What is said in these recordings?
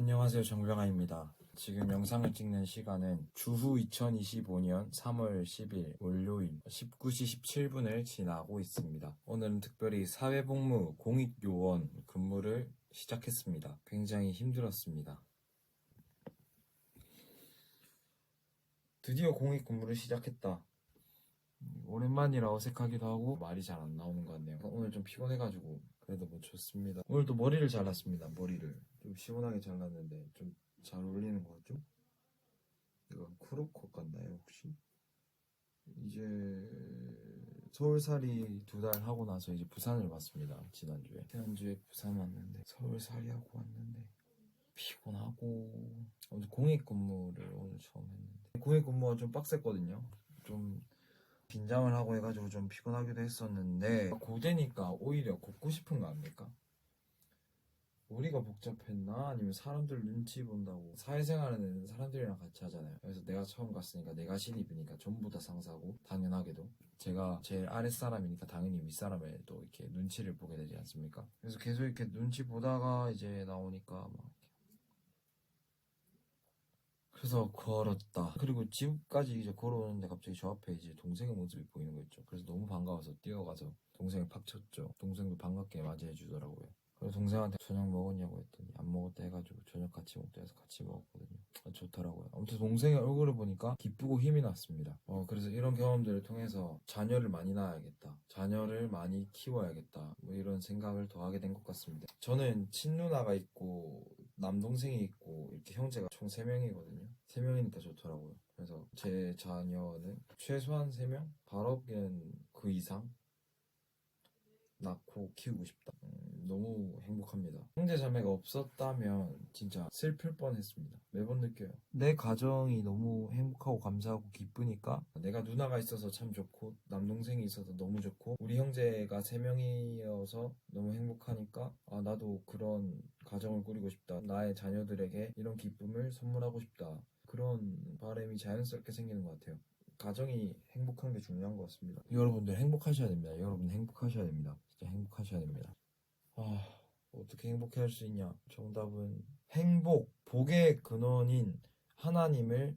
안녕하세요 정병아입니다. 지금 영상을 찍는 시간은 주후 2025년 3월 10일 월요일 19시 17분을 지나고 있습니다. 오늘은 특별히 사회복무 공익요원 근무를 시작했습니다. 굉장히 힘들었습니다. 드디어 공익 근무를 시작했다. 음, 오랜만이라 어색하기도 하고 말이 잘 안 나오는 것 같네요. 오늘 좀 피곤해가지고 그래도 뭐 좋습니다. 오늘도 머리를 잘랐습니다. 머리를 좀 시원하게 잘랐는데 좀 잘 어울리는 것 같죠? 이건 크롭컷 같나요 혹시? 이제 서울살이 두 달 하고 나서 이제 부산을 왔습니다. 지난주에 지난주에 부산 왔는데 서울살이 하고 왔는데 피곤하고 오늘 공익 근무를 오늘 처음 했는데 공익 근무가 좀 빡셌거든요. 좀 긴장을 하고 해가지고 좀 피곤하기도 했었는데 고되니까 오히려 걷고 싶은 거 아닙니까? 우리가 복잡했나? 아니면 사람들 눈치 본다고 사회생활은 사람들이랑 같이 하잖아요 그래서 내가 처음 갔으니까 내가 신입이니까 전부 다 상사고 당연하게도 제가 제일 아랫사람이니까 당연히 윗사람의 또 이렇게 눈치를 보게 되지 않습니까? 그래서 계속 이렇게 눈치 보다가 이제 나오니까 막 그래서 걸었다. 그리고 집까지 이제 걸어오는데 갑자기 저 앞에 이제 동생의 모습이 보이는 거 있죠. 그래서 너무 반가워서 뛰어가서 동생을 팍 쳤죠. 동생도 반갑게 맞이해 주더라고요. 그래서 동생한테 저녁 먹었냐고 했더니 안 먹었다 해가지고 저녁 같이 먹자 해서 같이 먹었거든요. 아, 좋더라고요. 아무튼 동생의 얼굴을 보니까 기쁘고 힘이 났습니다. 어, 그래서 이런 경험들을 통해서 자녀를 많이 낳아야겠다. 자녀를 많이 키워야겠다. 뭐 이런 생각을 더 하게 된 것 같습니다. 저는 친누나가 있고 남동생이 있고 이렇게 형제가 총 3명이거든요. 3명이니까 좋더라고요. 그래서 제 자녀는 최소한 3명? 바로는 그 이상 낳고 키우고 싶다. 음, 너무 행복합니다. 형제 자매가 없었다면 진짜 슬플 뻔했습니다. 매번 느껴요. 내 가정이 너무 행복하고 감사하고 기쁘니까 내가 누나가 있어서 참 좋고 남동생이 있어서 너무 좋고 우리 형제가 세 명이어서 너무 행복하니까 아 나도 그런 가정을 꾸리고 싶다. 나의 자녀들에게 이런 기쁨을 선물하고 싶다. 그런 바람이 자연스럽게 생기는 것 같아요. 가정이 행복한 게 중요한 것 같습니다. 여러분들 행복하셔야 됩니다. 여러분 행복하셔야 됩니다. 진짜 행복하셔야 됩니다. 아, 어떻게 행복해 할 수 있냐? 정답은 행복, 복의 근원인 하나님을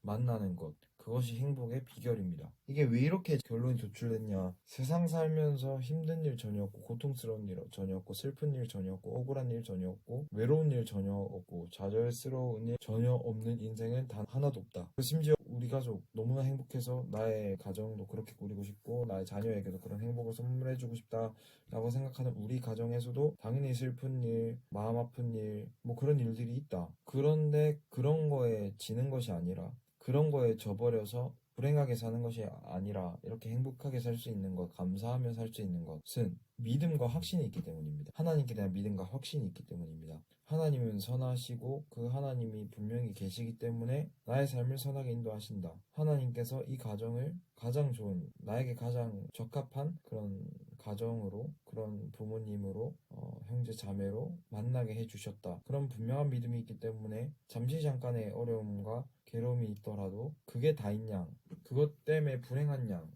만나는 것. 그것이 행복의 비결입니다. 이게 왜 이렇게 결론이 도출됐냐? 세상 살면서 힘든 일 전혀 없고, 고통스러운 일 전혀 없고, 슬픈 일 전혀 없고, 억울한 일 전혀 없고, 외로운 일 전혀 없고, 좌절스러운 일 전혀 없는 인생은 단 하나도 없다. 심지어 우리 가족 너무나 행복해서 나의 가정도 그렇게 꾸리고 싶고, 나의 자녀에게도 그런 행복을 선물해주고 싶다라고 생각하는 우리 가정에서도 당연히 슬픈 일, 마음 아픈 일, 뭐 그런 일들이 있다. 그런데 그런 거에 지는 것이 아니라, 그런 거에 져버려서 불행하게 사는 것이 아니라 이렇게 행복하게 살 수 있는 것, 감사하며 살 수 있는 것은 믿음과 확신이 있기 때문입니다. 하나님께 대한 믿음과 확신이 있기 때문입니다. 하나님은 선하시고 그 하나님이 분명히 계시기 때문에 나의 삶을 선하게 인도하신다. 하나님께서 이 가정을 가장 좋은, 나에게 가장 적합한 그런 가정으로, 그런 부모님으로, 어, 형제 자매로 만나게 해주셨다. 그런 분명한 믿음이 있기 때문에 잠시 잠깐의 어려움과 괴로움이 있더라도 그게 다인 양, 그것 때문에 불행한 양,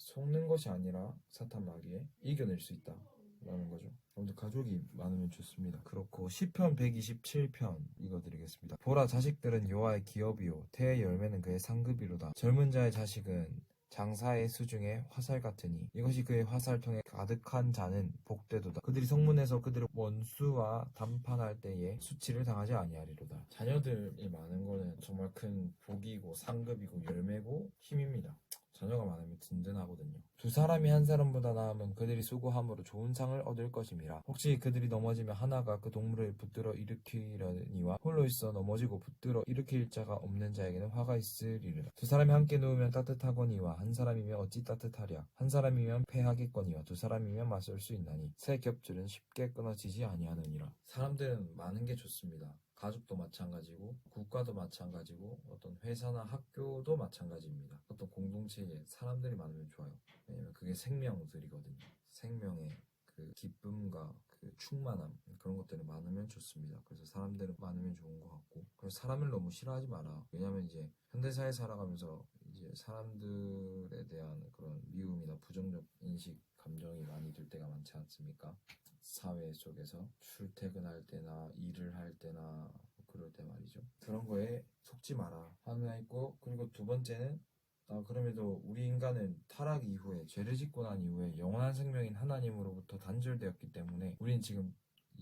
속는 것이 아니라 사탄 마귀에 이겨낼 수 있다. 라는 거죠. 아무튼 가족이 많으면 좋습니다. 그렇고 시편 127편 읽어드리겠습니다. 보라 자식들은 여호와의 기업이요 태의 열매는 그의 상급이로다. 젊은 자의 자식은 장사의 수중에 화살 같으니 이것이 그의 화살통에 가득한 자는 복되도다. 그들이 성문에서 그들의 원수와 담판할 때에 수치를 당하지 아니하리로다. 자녀들이 많은 거는 정말 큰 복이고 상급이고 열매고 힘입니다. 자녀가 많으면 든든하거든요. 두 사람이 한 사람보다 나으면 그들이 수고함으로 좋은 상을 얻을 것임이라. 혹시 그들이 넘어지면 하나가 그 동물을 붙들어 일으키려니와 홀로 있어 넘어지고 붙들어 일으킬 자가 없는 자에게는 화가 있으리라. 두 사람이 함께 누우면 따뜻하거니와 한 사람이면 어찌 따뜻하랴. 한 사람이면 패하겠거니와 두 사람이면 맞설 수 있나니 새 겹줄은 쉽게 끊어지지 아니하느니라. 사람들은 많은 게 좋습니다. 가족도 마찬가지고 국가도 마찬가지고 어떤 회사나 학교도 마찬가지입니다. 어떤 공동체에 사람들이 많으면 좋아요. 왜냐면 그게 생명들이거든요. 생명의 그 기쁨과 그 충만함 그런 것들이 많으면 좋습니다. 그래서 사람들은 많으면 좋은 것 같고 그래서 사람을 너무 싫어하지 마라. 왜냐면 이제 현대사회 살아가면서 이제 사람들에 대한 그런 미움이나 부정적 인식 감정이 많이 들 때가 많지 않습니까? 사회 속에서 출퇴근할 때나 일을 할 때나 그럴 때 말이죠. 그런 거에 속지 마라. 하나 있고 그리고 두 번째는 아, 그럼에도 우리 인간은 타락 이후에 죄를 짓고 난 이후에 영원한 생명인 하나님으로부터 단절되었기 때문에 우린 지금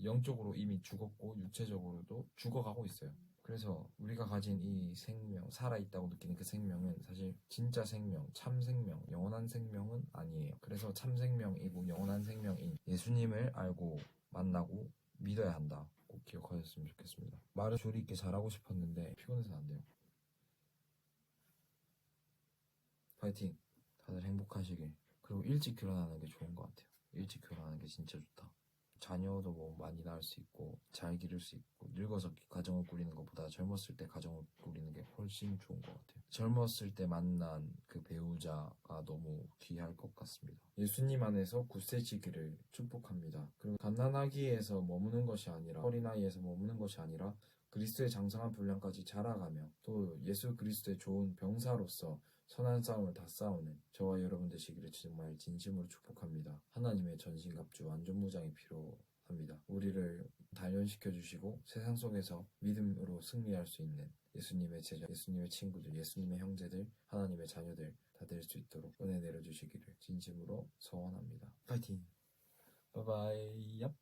영적으로 이미 죽었고 육체적으로도 죽어가고 있어요. 그래서 우리가 가진 이 생명, 살아있다고 느끼는 그 생명은 사실 진짜 생명, 참 생명, 영원한 생명은 아니에요. 그래서 참 생명이고 영원한 생명인 예수님을 알고 만나고 믿어야 한다. 꼭 기억하셨으면 좋겠습니다. 말을 조리 있게 잘하고 싶었는데 피곤해서 안 돼요. 파이팅! 다들 행복하시길. 그리고 일찍 결혼하는 게 좋은 것 같아요. 일찍 결혼하는 게 진짜 좋다. 자녀도 뭐 많이 낳을 수 있고 잘 기를 수 있고 늙어서 가정을 꾸리는 것보다 젊었을 때 가정을 꾸리는 게 훨씬 좋은 것 같아요. 젊었을 때 만난 그 배우자가 너무 귀할 것 같습니다. 예수님 안에서 굳세지기를 축복합니다. 그리고 갓난아기에서 머무는 것이 아니라 어린아이에서 머무는 것이 아니라 그리스도의 장성한 분량까지 자라가며 또 예수 그리스도의 좋은 병사로서 선한 싸움을 다 싸우는 저와 여러분 되시기를 정말 진심으로 축복합니다. 하나님의 전신갑주 완전 무장이 필요합니다. 우리를 단련시켜 주시고 세상 속에서 믿음으로 승리할 수 있는 예수님의 제자, 예수님의 친구들, 예수님의 형제들, 하나님의 자녀들 다 될 수 있도록 은혜 내려주시기를 진심으로 소원합니다. 파이팅! 바이바이! 얍!